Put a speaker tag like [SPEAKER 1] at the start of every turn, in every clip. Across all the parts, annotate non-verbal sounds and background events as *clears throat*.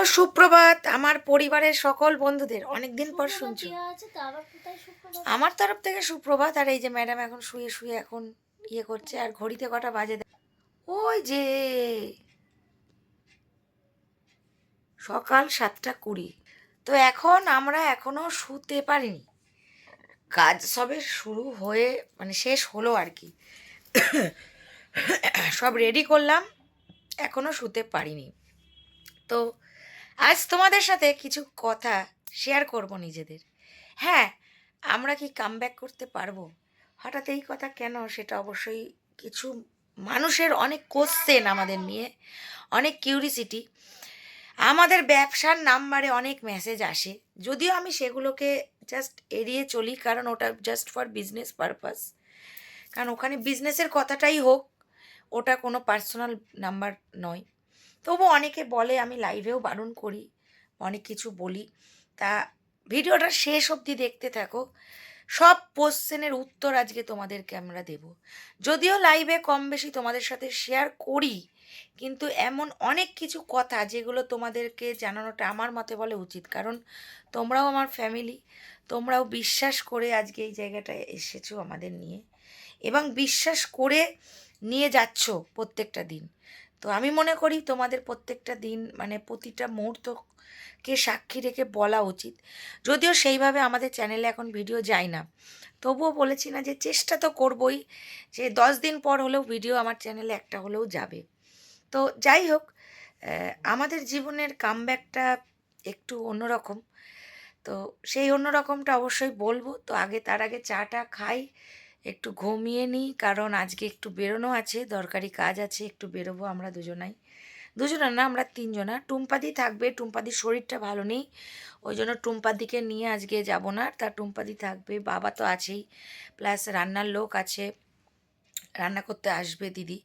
[SPEAKER 1] তো সুপ্রভাত আমার পরিবারের সকল বন্ধুদের অনেকদিন পর শুনছি। আমার তরফ থেকে সুপ্রভাত আর এই যে ম্যাডাম এখন শুয়ে শুয়ে এখন ইয়ে করছে আর ঘড়িতে কটা বাজে ওই যে সকাল সাতটা কুড়ি। তো এখন আমরা এখনও শুতে পারিনি। কাজ সবে শুরু হয়ে মানে শেষ হলো আর কি। সব রেডি করলাম এখনও শুতে পারিনি। তো আজ তোমাদের সাথে কিছু কথা শেয়ার করব নিজেদের। হ্যাঁ আমরা কি কামব্যাক করতে পারব? হঠাৎ এই কথা কেন? সেটা অবশ্যই কিছু মানুষের অনেক কোশ্চেন আমাদের নিয়ে, অনেক কিউরিসিটি আমাদের ব্যবসার নাম্বারে অনেক মেসেজ আসে। যদিও আমি সেগুলোকে জাস্ট এড়িয়ে চলি, কারণ ওটা জাস্ট ফর বিজনেস পারপাস কারণ ওখানে বিজনেসের কথাটাই হোক, ওটা কোনো পার্সোনাল নাম্বার নয়। তবু অনেকে বলে, আমি লাইভেও বারণ করি, অনেক কিছু বলি। তা ভিডিওটা শেষ অবধি দেখতে থাকো। সব কোশ্চেনের উত্তর আজকে তোমাদেরকে আমরা দেব। যদিও লাইভে কম বেশি তোমাদের সাথে শেয়ার করি, কিন্তু এমন অনেক কিছু কথা যেগুলো তোমাদেরকে জানানোটা আমার মতে বলে উচিত। কারণ তোমরাও আমার ফ্যামিলি তোমরাও বিশ্বাস করে আজকে এই জায়গাটায় এসেছ আমাদের নিয়ে। এবং বিশ্বাস করে নিয়ে যাচ্ছ প্রত্যেকটা দিন। তো আমি মনে করি তোমাদের প্রত্যেকটা দিন মানে প্রতিটা মুহূর্তকে সাক্ষী রেখে বলা উচিত। যদিও সেইভাবে আমাদের চ্যানেলে এখন ভিডিও যায় না। তবুও বলেছি না যে চেষ্টা তো করবই, যে দশ দিন পর হলেও ভিডিও আমার চ্যানেলে একটা হলেও যাবে। তো যাই হোক আমাদের জীবনের কামব্যাকটা একটু অন্যরকম। তো সেই অন্যরকমটা অবশ্যই বলব। তো আগে তার আগে চাটা খাই। একটু ঘুমিয়ে নিই, কারণ আজকে একটু বেরোনো আছে, দরকারি কাজ আছে, একটু বেরোবো আমরা দুজনাই। দুজনা না, আমরা তিনজনা। টুম্পাদি থাকবে, টুম্পাদির শরীরটা ভালো নেই, ওই জন্য টুম্পাদিকে নিয়ে আজকে যাব না। তার টুম্পাদি থাকবে, বাবা তো আছেই, প্লাস রান্নার লোক আছে, রান্না করতে আসবে দিদি।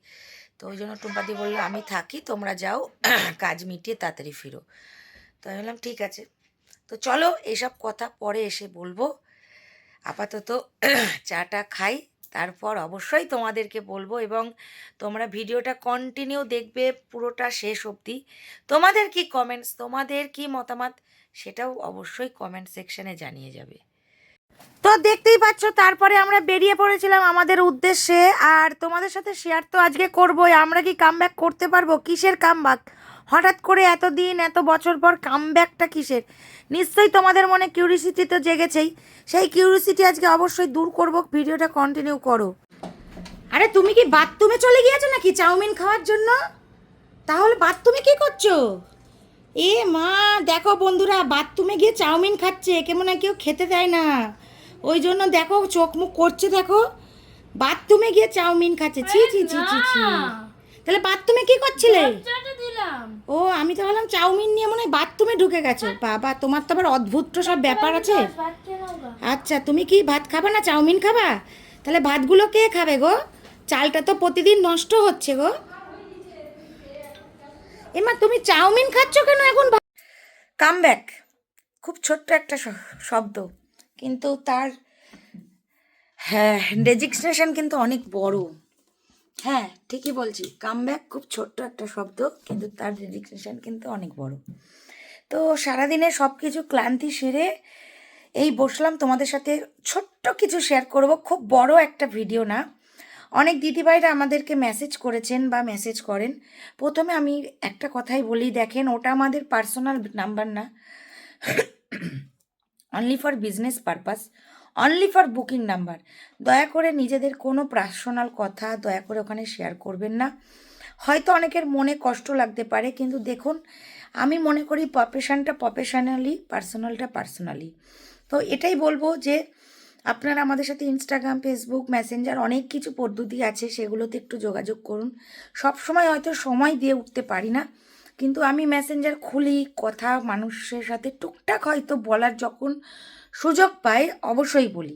[SPEAKER 1] তো ওই জন্য টুম্পাদি বলল, আমি থাকি, তোমরা যাও, কাজ মিটিয়ে তাড়াতাড়ি ফিরো। তো আমি বললাম, ঠিক আছে। তো চলো, এসব কথা পরে এসে বলব। আপাতত *clears throat* চাটা খাই, তারপর অবশ্যই তোমাদেরকে বলব এবং তোমরা ভিডিওটা কন্টিনিউ দেখবে, পুরোটা শেষ অবধি। তোমাদের কি কমেন্টস তোমাদের কি মতামত, সেটাও অবশ্যই কমেন্ট সেকশনে জানিয়ে যাবে। তো দেখতেই পাচ্ছ, তারপরে আমরা বেরিয়ে পড়েছিলাম আমাদের উদ্দেশ্যে, আর তোমাদের সাথে শেয়ার তো আজকে করবোই। আমরা কি কামব্যাক করতে পারব? কিসের কামব্যাক হঠাৎ করে এতদিন, এত বছর পর কামব্যাকটা কিসের? নিশ্চয়ই তোমাদের মনে কিউরিসিটি তো জেগেছেই। সেই কিউরিসিটি আজকে অবশ্যই দূর করব। ভিডিওটা কন্টিনিউ করো। আরে তুমি কি বাথরুমে চলে গিয়েছো নাকি চাউমিন খাওয়ার জন্য? তাহলে বাথরুমে কি করছ? এ মা, দেখো বন্ধুরা, বাথরুমে গিয়ে চাউমিন খাচ্ছে। কেমন কেউ খেতে দেয় না। ওই জন্য দেখো, চোখ মুখ করছে দেখো। বাথরুমে গিয়ে চাউমিন খাচ্ছে। ছি ছি ছি ছি ছি। তাহলে বাথরুমে কি করছিলে? ও আমি তো ভাবলাম চাউমিন নিয়ে মনে হয় বাথরুমে ঢুকে গেছো। বাবা তোমার তো আবার অদ্ভুত সব ব্যাপার আছে। আচ্ছা তুমি কি ভাত খাবা না চাউমিন খাবা? তাহলে ভাতগুলো কে খাবে গো? চালটা তো প্রতিদিন নষ্ট হচ্ছে গো। এমা তুমি চাউমিন খাচ্ছ কেন এখন কাম ব্যাক খুব ছোট্ট একটা শব্দ। কিন্তু তার হ্যাঁ ডেজিগনেশন কিন্তু অনেক বড়। হ্যাঁ ঠিকই বলছি। কাম ব্যাক খুব ছোট্ট একটা শব্দ, কিন্তু তার ডেডিকেশন কিন্তু অনেক বড়। তো সারাদিনে সব কিছু ক্লান্তি সেরে এই বসলাম তোমাদের সাথে ছোট্ট কিছু শেয়ার করব, খুব বড় একটা ভিডিও না। অনেক দিদিভাইরা আমাদেরকে মেসেজ করেছেন বা মেসেজ করেন। প্রথমে আমি একটা কথাই বলি, দেখেন ওটা আমাদের পার্সোনাল নাম্বার না। Only for business purpose only for booking number দয়া করে নিজেদের কোনো পার্সোনাল কথা দয়া করে ওখানে শেয়ার করবেন না। হয়তো অনেকের মনে কষ্ট লাগতে পারে, কিন্তু দেখুন, আমি মনে করি প্রফেশনটা প্রফেশনালি পার্সোনালটা পার্সোনালি তো এটাই বলব যে, আপনারা আমাদের সাথে ইনস্টাগ্রাম ফেসবুক মেসেঞ্জার অনেক কিছু পদ্ধতি আছে, সেগুলোতে একটু যোগাযোগ করুন। সব সময় হয়তো সময় দিয়ে উঠতে পারি না। কিন্তু আমি মেসেঞ্জার খুলি, কথা মানুষের সাথে টুকটাক হয়তো বলার যখন সুযোগ পাই, অবশ্যই বলি।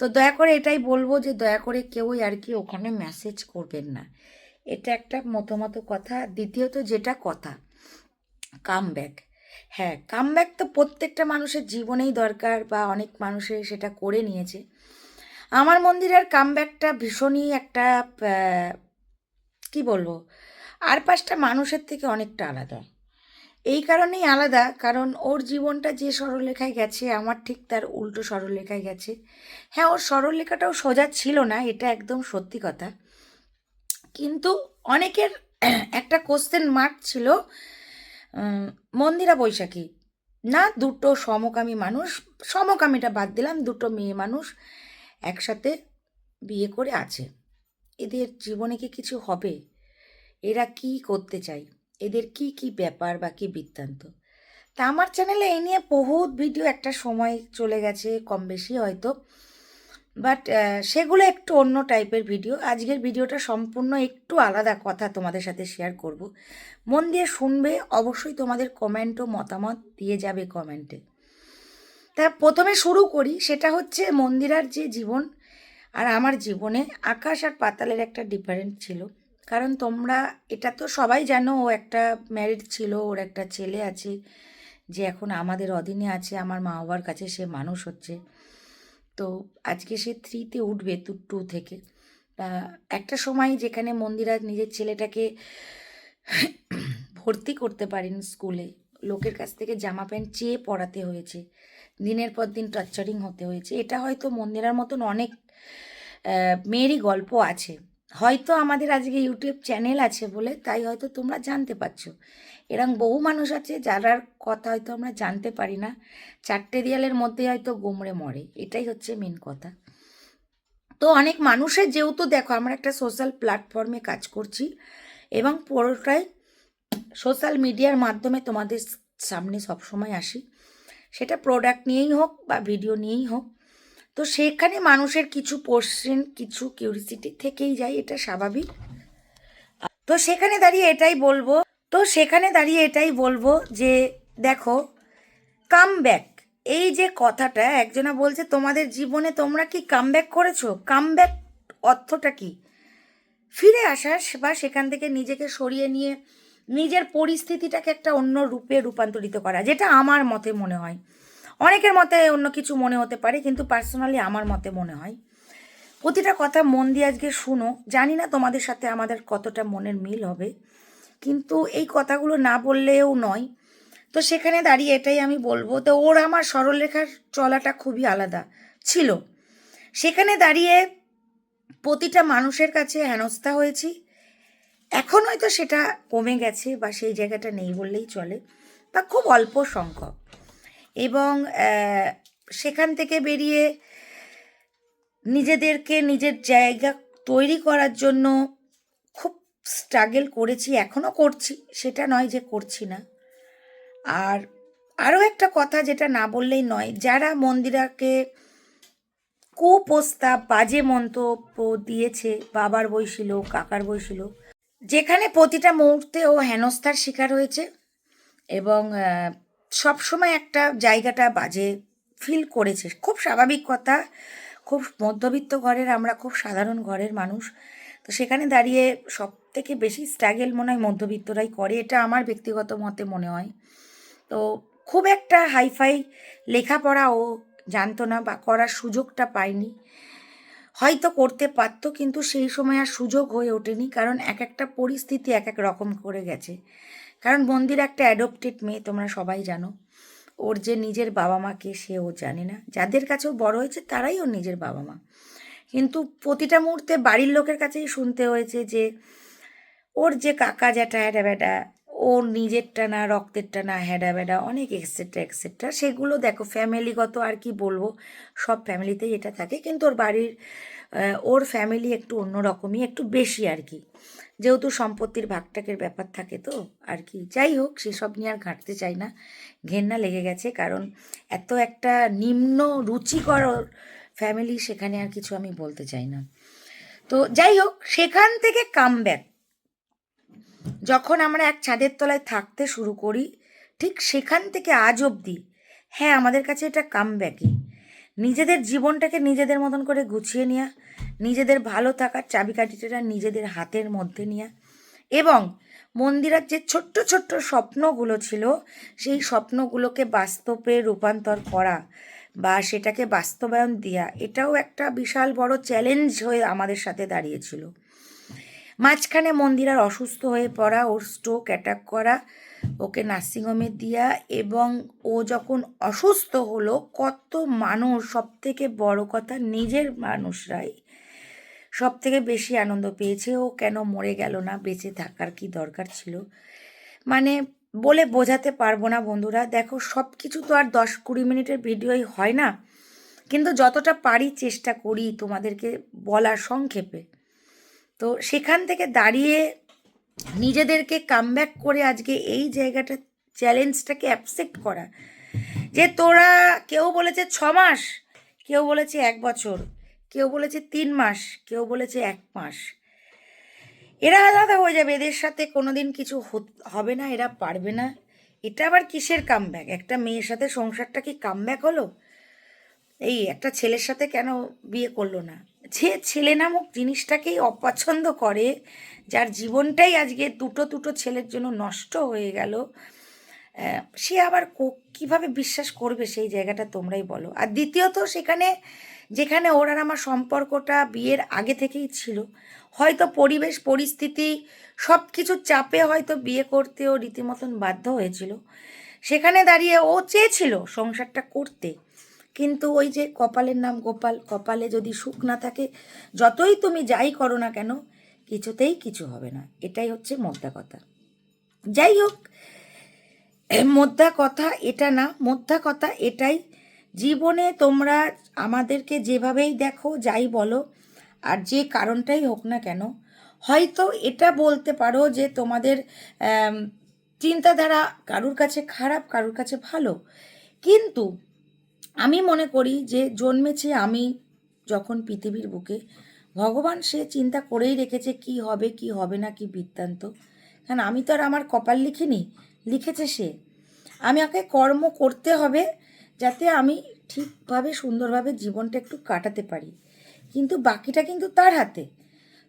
[SPEAKER 1] তো দয়া করে এটাই বলব যে, দয়া করে কেউই আর কি ওখানে মেসেজ করবেন না। এটা একটা মতো কথা। দ্বিতীয়ত যেটা কথা কাম ব্যাক হ্যাঁ কাম ব্যাক তো প্রত্যেকটা মানুষের জীবনেই দরকার বা অনেক মানুষে সেটা করে নিয়েছে। আমার মন্দিরের কাম ব্যাকটা ভীষণই একটা কি বলব? আর পাঁচটা মানুষের থেকে অনেকটা আলাদা। এই কারণেই আলাদা, কারণ ওর জীবনটা যে সরলরেখায় গেছে, আমার ঠিক তার উল্টো সরলরেখায় গেছে। হ্যাঁ ওর সরলরেখাটাও সোজা ছিল না, এটা একদম সত্যি কথা। কিন্তু অনেকের একটা কোশ্চেন মার্ক ছিল মন্দিরা বৈশাখী। না, দুটো সমকামী মানুষ, সমকামীটা বাদ দিলাম, দুটো মেয়ে মানুষ একসাথে বিয়ে করে আছে। এদের জীবনে কি কিছু হবে? এরা কি করতে চায়? এদের কি কি ব্যাপার বা কী বৃত্তান্ত? তা আমার চ্যানেলে এই নিয়ে বহুত ভিডিও একটা সময় চলে গেছে, কম বেশি হয়তো। বাট সেগুলো একটু অন্য টাইপের ভিডিও আজকের ভিডিওটা সম্পূর্ণ একটু আলাদা কথা তোমাদের সাথে শেয়ার করব। মন দিয়ে শুনবে, অবশ্যই তোমাদের কমেন্ট ও মতামত দিয়ে যাবে কমেন্টে তা প্রথমে শুরু করি, সেটা হচ্ছে মন্দিরার যে জীবন আর আমার জীবনে আকাশ আর পাতালের একটা ডিফারেন্ট ছিল। কারণ তোমরা, এটা তো সবাই জানো, ও একটা ম্যারিড ছিল, ওর একটা ছেলে আছে, যে এখন আমাদের অধীনে আছে, আমার মা বাবার কাছে সে মানুষ হচ্ছে। তো আজকে সে থ্রিতে উঠবে টু টু থেকে। তা একটা সময় যেখানে মন্দিরা নিজের ছেলেটাকে ভর্তি করতে পারেন স্কুলে, লোকের কাছ থেকে জামা প্যান্ট চেয়ে পড়াতে হয়েছে, দিনের পর দিন টর্চারিং হতে হয়েছে। এটা হয়তো মন্দিরার মতন অনেক মেয়েরই গল্প আছে। হয়তো আমাদের আজকে ইউটিউব চ্যানেল আছে বলে, তাই হয়তো তোমরা জানতে পারছ। এরকম বহু মানুষ আছে যারার কথা হয়তো আমরা জানতে পারি না। চারটে দেয়ালের মধ্যে হয়তো গোমড়ে মরে, এটাই হচ্ছে মেন কথা। তো অনেক মানুষের যেহেতু দেখো, আমরা একটা সোশ্যাল প্ল্যাটফর্মে কাজ করছি এবং পুরোটাই সোশ্যাল মিডিয়ার মাধ্যমে তোমাদের সামনে সবসময় আসি। সেটা প্রোডাক্ট নিয়েই হোক বা ভিডিও নিয়েই হোক তো সেখানে মানুষের কিছু কোশ্চেন কিছু কিউরিসিটি থেকেই যায়, এটা স্বাভাবিক। তো সেখানে দাঁড়িয়ে এটাই বলব, তো সেখানে দাঁড়িয়ে এটাই বলব যে দেখো কাম ব্যাক এই যে কথাটা একজনা বলছে, তোমাদের জীবনে তোমরা কি কাম ব্যাক করেছ? কাম ব্যাক অর্থটা কি? ফিরে আসা বা সেখান থেকে নিজেকে সরিয়ে নিয়ে নিজের পরিস্থিতিটাকে একটা অন্য রূপে রূপান্তরিত করা, যেটা আমার মতে মনে হয়। অনেকের মতে অন্য কিছু মনে হতে পারে, কিন্তু পার্সোনালি আমার মতে মনে হয়, প্রতিটা কথা মন দিয়ে আজকে শুনো। জানি না তোমাদের সাথে আমাদের কতটা মনের মিল হবে, কিন্তু এই কথাগুলো না বললেও নয়। তো সেখানে দাঁড়িয়ে এটাই আমি বলব, তো ওর আমার সরলরেখার চলাটা খুবই আলাদা ছিল। সেখানে দাঁড়িয়ে প্রতিটা মানুষের কাছে হেনস্থা হয়েছি। এখন হয়তো সেটা কমে গেছে বা সেই জায়গাটা নেই বললেই চলে, বা খুব অল্প সংখ্যক। এবং সেখান থেকে বেরিয়ে নিজেদেরকে নিজের জায়গা তৈরি করার জন্য খুব স্ট্রাগল করেছি, এখনও করছি, সেটা নয় যে করছি না। আর আরও একটা কথা যেটা না বললেই নয়, যারা মন্দিরাকে কুপ্রস্তাব, বাজে মন্তব্য দিয়েছে, বাবার বইছিল কাকার বইছিল যেখানে প্রতিটা মুহূর্তে ও হেনস্থার শিকার হয়েছে এবং সবসময় একটা জায়গাটা বাজে ফিল করেছে। খুব স্বাভাবিক কথা, খুব মধ্যবিত্ত ঘরের, আমরা খুব সাধারণ ঘরের মানুষ। তো সেখানে দাঁড়িয়ে সব থেকে বেশি স্ট্রাগেল মনে হয় মধ্যবিত্তরাই করে, এটা আমার ব্যক্তিগত মতে মনে হয়। তো খুব একটা হাইফাই লেখাপড়া ও জানতো না বা করার সুযোগটা পায়নি। হয়তো করতে পারতো, কিন্তু সেই সময় আর সুযোগ হয়ে ওঠেনি, কারণ এক একটা পরিস্থিতি এক এক রকম করে গেছে। কারণ বন্দির একটা অ্যাডপ্টেড মেয়ে, তোমরা সবাই জানো। ওর যে নিজের বাবা মাকে সে ও জানে না। যাদের কাছেও বড় হয়েছে, তারাই ওর নিজের বাবা মা। কিন্তু প্রতিটা মুহূর্তে বাড়ির লোকের কাছেই শুনতে হয়েছে যে, ওর যে কাকা জ্যাঠা হ্যাডা ব্যাডা ওর নিজের টানা রক্তের টানা হ্যাডা ব্যাডা অনেক এক্সেট্রা এক্সেট্রা সেগুলো দেখো ফ্যামিলিগত আর কি বলব, সব ফ্যামিলিতেই এটা থাকে, কিন্তু ওর বাড়ির ওর ফ্যামিলি একটু অন্যরকমই, একটু বেশি আর কি। যেহেতু সম্পত্তির ভাগটাকের ব্যাপার থাকে তো, আর কি। যাই হোক, সেসব নিয়ে আর ঘাঁটতে চাই না। ঘেন্না লেগে গেছে, কারণ এত একটা নিম্ন রুচিকর ফ্যামিলি সেখানে আর কিছু আমি বলতে চাই না। তো যাই হোক, সেখান থেকে কাম ব্যাক যখন আমরা এক ছাদের তলায় থাকতে শুরু করি, ঠিক সেখান থেকে আজ অবধি হ্যাঁ আমাদের কাছে এটা কাম ব্যাকই নিজেদের জীবনটাকে নিজেদের মতন করে গুছিয়ে নেওয়া নিজেদের ভালো থাকার চাবিকাঠিটা নিজেদের হাতের মধ্যে নেওয়া এবং মন্দিরের যে ছোট্ট ছোট্ট স্বপ্নগুলো ছিল, সেই স্বপ্নগুলোকে বাস্তবে রূপান্তর করা বা সেটাকে বাস্তবায়ন দেওয়া এটাও একটা বিশাল বড় চ্যালেঞ্জ হয়ে আমাদের সাথে দাঁড়িয়েছিল। মাঝখানে মন্দিরার অসুস্থ হয়ে পড়া, ওর স্ট্রোক অ্যাটাক করা, ওকে নার্সিংহোমে দেওয়া এবং ও যখন অসুস্থ হলো, কত মানুষ সব থেকে বড় কথা নিজের মানুষরাই সব থেকে বেশি আনন্দ পেয়েছে। ও কেন মরে গেল না, বেঁচে থাকার কি দরকার ছিল? মানে বলে বোঝাতে পারব না বন্ধুরা। দেখো সব কিছু তো আর দশ কুড়ি মিনিটের ভিডিওই হয় না। কিন্তু যতটা পারি চেষ্টা করি তোমাদেরকে বলার সংক্ষেপে। তো সেখান থেকে দাঁড়িয়ে নিজেদেরকে কামব্যাক করে আজকে এই জায়গাটা চ্যালেঞ্জটাকে অ্যাকসেপ্ট করা। যে তোরা, কেউ বলেছে ছ মাস, কেউ বলেছে এক বছর, কেউ বলেছে তিন মাস, কেউ বলেছে এক মাস। এরা আলাদা হয়ে যাবে, এদের সাথে কোনো দিন কিছু হবে না, এরা পারবে না। এটা আবার কিসের কামব্যাক একটা মেয়ের সাথে সংসারটা কি কামব্যাক হলো? এই একটা ছেলের সাথে কেন বিয়ে করল না? যে ছেলে নামক জিনিসটাকেই অপছন্দ করে, যার জীবনটাই আজকে দুটো দুটো ছেলের জন্য নষ্ট হয়ে গেল সে আবার কীভাবে বিশ্বাস করবে সেই জায়গাটা তোমরাই বলো। আর দ্বিতীয়ত সেখানে, যেখানে ওর আর আমার সম্পর্কটা বিয়ের আগে থেকেই ছিল, হয়তো পরিবেশ, পরিস্থিতি সব কিছু চাপে হয়তো বিয়ে করতেও রীতিমতন বাধ্য হয়েছিল। সেখানে দাঁড়িয়ে ও চেয়েছিল সংসারটা করতে। কিন্তু ওই যে কপালের নাম গোপাল, কপালে যদি সুখ না থাকে, যতই তুমি যাই করো না কেন, কিছুতেই কিছু হবে না। এটাই হচ্ছে মোদ্দা কথা। যাই হোক মোদ্দা কথা এটা না, মোদ্দা কথা এটাই। জীবনে তোমরা আমাদেরকে যেভাবেই দেখো, যাই বলো, আর যে কারণটাই হোক না কেন, হয়তো এটা বলতে পারো যে তোমাদের চিন্তাধারা কারুর কাছে খারাপ, কারুর কাছে ভালো। কিন্তু আমি মনে করি যে জন্মেছে আমি যখন পৃথিবীর বুকে, ভগবান সে চিন্তা করেই রেখেছে কি হবে কি হবে না, কি বৃত্তান্ত। কারণ আমি তো আর আমার কপাল লিখিনি, লিখেছে সে। আমি ওকে কর্ম করতে হবে যাতে আমি ঠিকভাবে, সুন্দরভাবে জীবনটা একটু কাটাতে পারি। কিন্তু বাকিটা কিন্তু তার হাতে।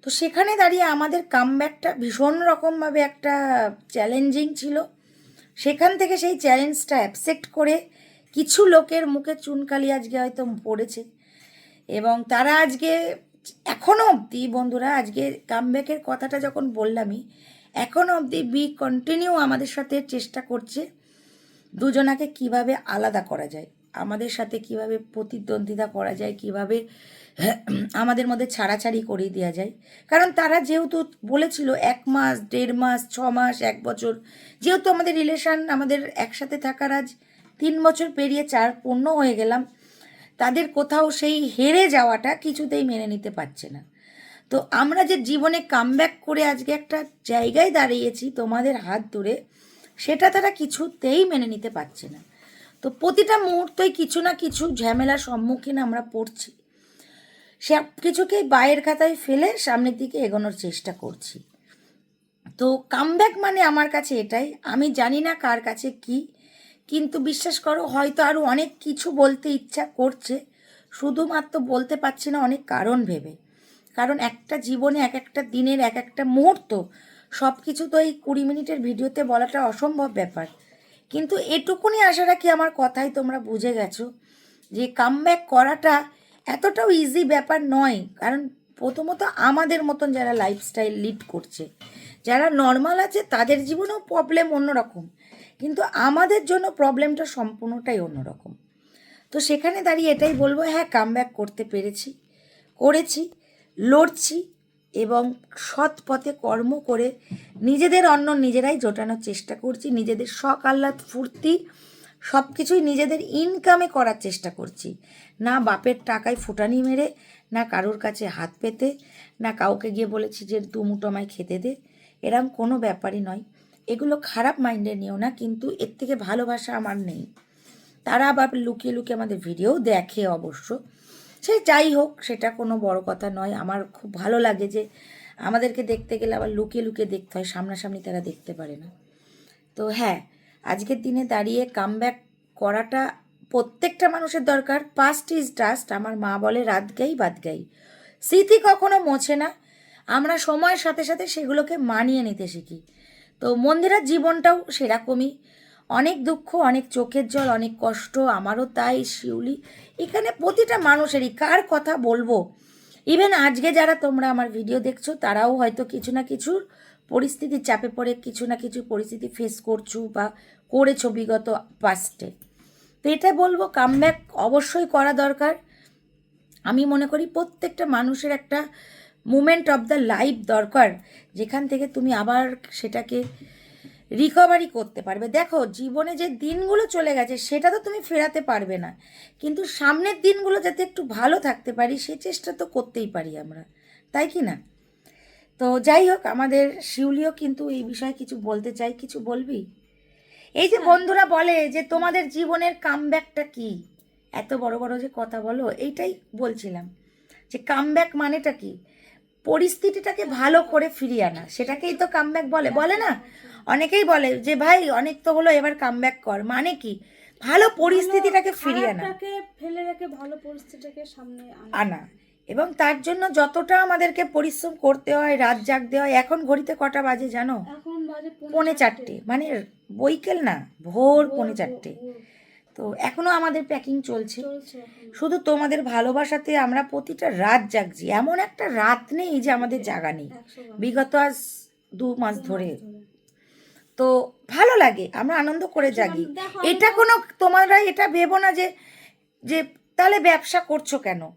[SPEAKER 1] তো সেখানে দাঁড়িয়ে আমাদের কামব্যাকটা ভীষণ রকমভাবে একটা চ্যালেঞ্জিং ছিল। সেখান থেকে সেই চ্যালেঞ্জটা অ্যাকসেপ্ট করে কিছু লোকের মুখে চুনকালি আজকে হয়তো পড়েছে। এবং তারা আজকে এখনও অবধি বন্ধুরা, আজকে কামব্যাকের কথাটা যখন বললামই এখনও অবধি বি কন্টিনিউ আমাদের সাথে চেষ্টা করছে দুজনাকে কীভাবে আলাদা করা যায়, আমাদের সাথে কীভাবে প্রতিদ্বন্দ্বিতা করা যায়, কীভাবে *clears throat* আমাদের মধ্যে ছাড়াছাড়ি করিয়ে দেওয়া যায়। কারণ তারা যেহেতু বলেছিল এক মাস, দেড় মাস, ছ মাস, এক বছর, যেহেতু আমাদের রিলেশন আমাদের একসাথে থাকার আজ তিন বছর পেরিয়ে চার পূর্ণ হয়ে গেলাম, তাদের কোথাও সেই হেরে যাওয়াটা কিছুতেই মেনে নিতে পারছে না। তো আমরা যে জীবনে কামব্যাক করে আজকে একটা জায়গায় দাঁড়িয়েছি তোমাদের হাত ধরে, সেটা তারা কিছুতেই মেনে নিতে পারছে না। তো প্রতিটা মুহূর্তেই কিছু না কিছু ঝামেলার সম্মুখীন আমরা পড়ছি। সব কিছুকেই বাইরের খাতায় ফেলে সামনের দিকে এগোনোর চেষ্টা করছি। তো কামব্যাক মানে আমার কাছে এটাই, আমি জানি না কার কাছে কি কিন্তু বিশ্বাস করো, হয়তো আরও অনেক কিছু বলতে ইচ্ছা করছে। শুধুমাত্র বলতে পারছি না অনেক কারণ ভেবে। কারণ একটা জীবনে এক একটা দিনের এক একটা মুহূর্ত সব কিছু তো এই কুড়ি মিনিটের ভিডিওতে বলাটা অসম্ভব ব্যাপার। কিন্তু এটুকুনি আশা রাখি আমার কথাই তোমরা বুঝে গেছো যে কামব্যাক করাটা এতটাও ইজি ব্যাপার নয়। কারণ প্রথমত আমাদের মতন যারা লাইফস্টাইল লিড করছে, যারা নর্মাল আছে, তাদের জীবনেও প্রবলেম অন্যরকম। কিন্তু আমাদের জন্য প্রবলেমটা সম্পূর্ণটাই অন্যরকম। তো সেখানে দাঁড়িয়ে এটাই বলব হ্যাঁ কামব্যাক করতে পেরেছি, করেছি, লড়ছি এবং সৎ পথে কর্ম করে নিজেদের অন্ন নিজেরাই জোটানোর চেষ্টা করছি, নিজেদের শখ, আহ্লাদ, ফুর্তি সব কিছুই নিজেদের ইনকামে করার চেষ্টা করছি। না বাপের টাকায় ফুটানি মেরে, না কারোর কাছে হাত পেতে, না কাউকে গিয়ে বলেছি যে, দু মুঠো আমায় খেতে দে। এরম কোনো ব্যাপারই নয়। এগুলো খারাপ মাইন্ডে নিও না, কিন্তু এর থেকে ভালোবাসা আমার নেই। তারা আবার লুকিয়ে লুকিয়ে আমাদের ভিডিও দেখে অবশ্য। সে যাই হোক, সেটা কোনো বড় কথা নয়। আমার খুব ভালো লাগে যে আমাদেরকে দেখতে গেলে আবার লুকিয়ে লুকিয়ে দেখতে হয়, সামনাসামনি তারা দেখতে পারে না। তো হ্যাঁ আজকের দিনে দাঁড়িয়ে কামব্যাক করাটা প্রত্যেকটা মানুষের দরকার। পাস্ট ইজ ডাস্ট আমার মা বলে, রাত গাই বাদ গাই। স্মৃতি কখনো মোছে না। আমরা সময়ের সাথে সাথে সেগুলোকে মানিয়ে নিতে শিখি। তো মন্দিরের জীবনটাও সেরকমই। অনেক দুঃখ, অনেক চোখের জল, অনেক কষ্ট, আমারও তাই শিউলি। এখানে প্রতিটা মানুষেরই, কার কথা বলব? ইভেন আজকে যারা তোমরা আমার ভিডিও দেখছ, তারাও হয়তো কিছু না কিছুর পরিস্থিতির চাপে পড়ে, কিছু না কিছু পরিস্থিতি ফেস করছ বা করেছ বিগত পাস্টে তো এটা বলব কামব্যাক অবশ্যই করা দরকার। আমি মনে করি প্রত্যেকটা মানুষের একটা মুমেন্ট অফ দ্য লাইফ দরকার যেখান থেকে তুমি আবার সেটাকে রিকভারি করতে পারবে। দেখো জীবনে যে দিনগুলো চলে গেছে সেটা তো তুমি ফেরাতে পারবে না। কিন্তু সামনের দিনগুলো যাতে একটু ভালো থাকতে পারি সে চেষ্টা তো করতেই পারি আমরা। তাই কি না? তো যাই হোক আমাদের শিউলিও কিন্তু এই বিষয়ে কিছু বলতে চাই। কিছু বলবি? এই যে বন্ধুরা বলে যে তোমাদের জীবনের কামব্যাকটা কি? এত বড় বড় যে কথা বলো এইটাই বলছিলাম। যে কামব্যাক মানেটা কি? পরিস্থিতিটাকে ভালো করে ফিরিয়ে আনা। সেটাকেই তো কামব্যাক বলে। বলে না? অনেকেই বলে যে ভাই অনেক তো হলো এবার কামব্যাক কর। মানে কি? ভালো পরিস্থিতিটাকে ফিরিয়ে আনা।
[SPEAKER 2] ফেলে রেখে ভালো পরিস্থিতিটাকে সামনে আনা।
[SPEAKER 1] এবং তার জন্য যতটা আমাদেরকে পরিশ্রম করতে হয় রাত জাগতে হয় এখন ঘড়িতে কটা বাজে জানো?
[SPEAKER 2] এখন বাজে
[SPEAKER 1] পৌনে চারটে। মানে বৈকেল না? ভোর পৌনে চারটে। তো এখনও আমাদের প্যাকিং চলছে। শুধু তোমাদের ভালোবাসাতে আমরা প্রতিটা রাত জাগছি। এমন একটা রাত নেই যে আমাদের জাগা নেই। বিগত আজ দু মাস ধরে।
[SPEAKER 2] ধরে।
[SPEAKER 1] তো ভালো লাগে আমরা আনন্দ করে জাগি। এটা কোনো তোমরা এটা ভেবো না যে যে তাহলে ব্যবসা করছ কেন?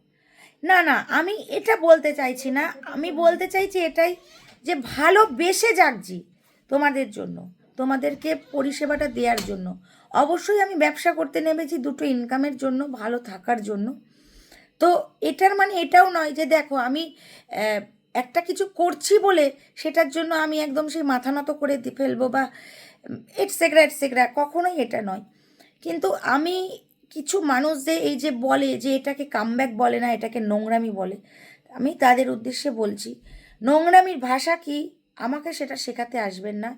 [SPEAKER 1] না না আমি এটা বলতে চাইছি না। আমি বলতে চাইছি এটাই যে ভালোবেসে জাগছি তোমাদের জন্য। তোমাদেরকে পরিষেবাটা দেওয়ার জন্য। অবশ্যই আমি ব্যবসা করতে নেমেছি দুটো ইনকামের জন্য, ভালো থাকার জন্য। তো এটার মানে এটাও নয় যে দেখো আমি একটা কিছু করছি বলে সেটার জন্য আমি একদম সেই মাথা নত করে ফেলব বা এটসেগ্রা এটসেগ্রা কখনোই এটা নয়। কিন্তু আমি কিছু মানুষ যে এই যে বলে যে এটাকে কামব্যাক বলে না, এটাকে নোংরামি বলে, আমি তাদের উদ্দেশ্যে বলছি, নোংরামির ভাষা কি? আমাকে সেটা শেখাতে আসবেন না।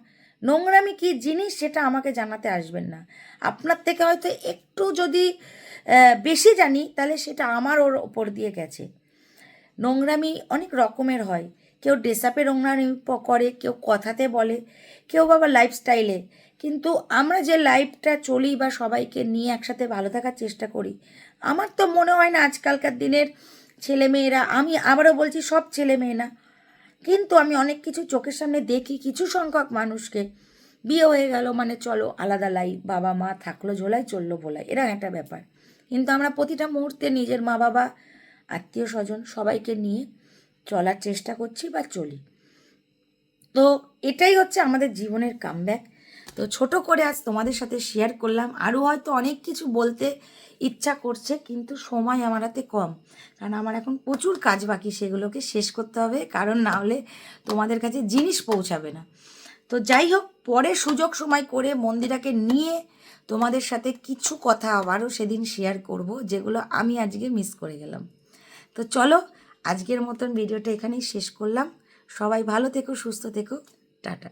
[SPEAKER 1] নোংরামি কি জিনিস সেটা আমাকে জানাতে আসবেন না। আপনার থেকে হয়তো একটু যদি বেশি জানি, তাহলে সেটা আমার ওর ওপর দিয়ে গেছে। নোংরামি অনেক রকমের হয়। কেউ ড্রেসআপে নোংরামি করে, কেউ কথাতে বলে, কেউ বাবা লাইফস্টাইলে কিন্তু আমরা যে লাইফটা চলি বা সবাইকে নিয়ে একসাথে ভালো থাকার চেষ্টা করি, আমার তো মনে হয় না আজকালকার দিনের ছেলেমেয়েরা, আমি আবারও বলছি সব ছেলে মেয়ে না কিন্তু আমি অনেক কিছু চোখের সামনে দেখি কিছু সংখ্যক মানুষকে। বিয়ে হয়ে গেল মানে চলো আলাদা লাইফ বাবা মা থাকল ঝোলাই, চলল ভোলাই, এরকম একটা ব্যাপার। কিন্তু আমরা প্রতিটা মুহূর্তে নিজের মা বাবা আত্মীয় স্বজন সবাইকে নিয়ে চলার চেষ্টা করছি বা চলি। তো এটাই হচ্ছে আমাদের জীবনের কামব্যাক তো ছোট করে আজ তোমাদের সাথে শেয়ার করলাম। আরও হয়তো অনেক কিছু বলতে ইচ্ছা করছে, কিন্তু সময় আমার হাতে কম। কারণ আমার এখন প্রচুর কাজ বাকি, সেগুলোকে শেষ করতে হবে। কারণ না হলে তোমাদের কাছে জিনিস পৌঁছাবে না। তো যাই হোক, পরে সুযোগ সময় করে মন্দিরাকে নিয়ে তোমাদের সাথে কিছু কথা আবারও সেদিন শেয়ার করব, যেগুলো আমি আজকে মিস করে গেলাম। তো চলো, আজকের মতন ভিডিওটা এখানেই শেষ করলাম। সবাই ভালো থেকো, সুস্থ থেকো। টাটা।